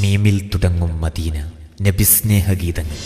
മീമിൽ തുടങ്ങും മദീന. നബിസ്നേഹ ഗീതങ്ങൾ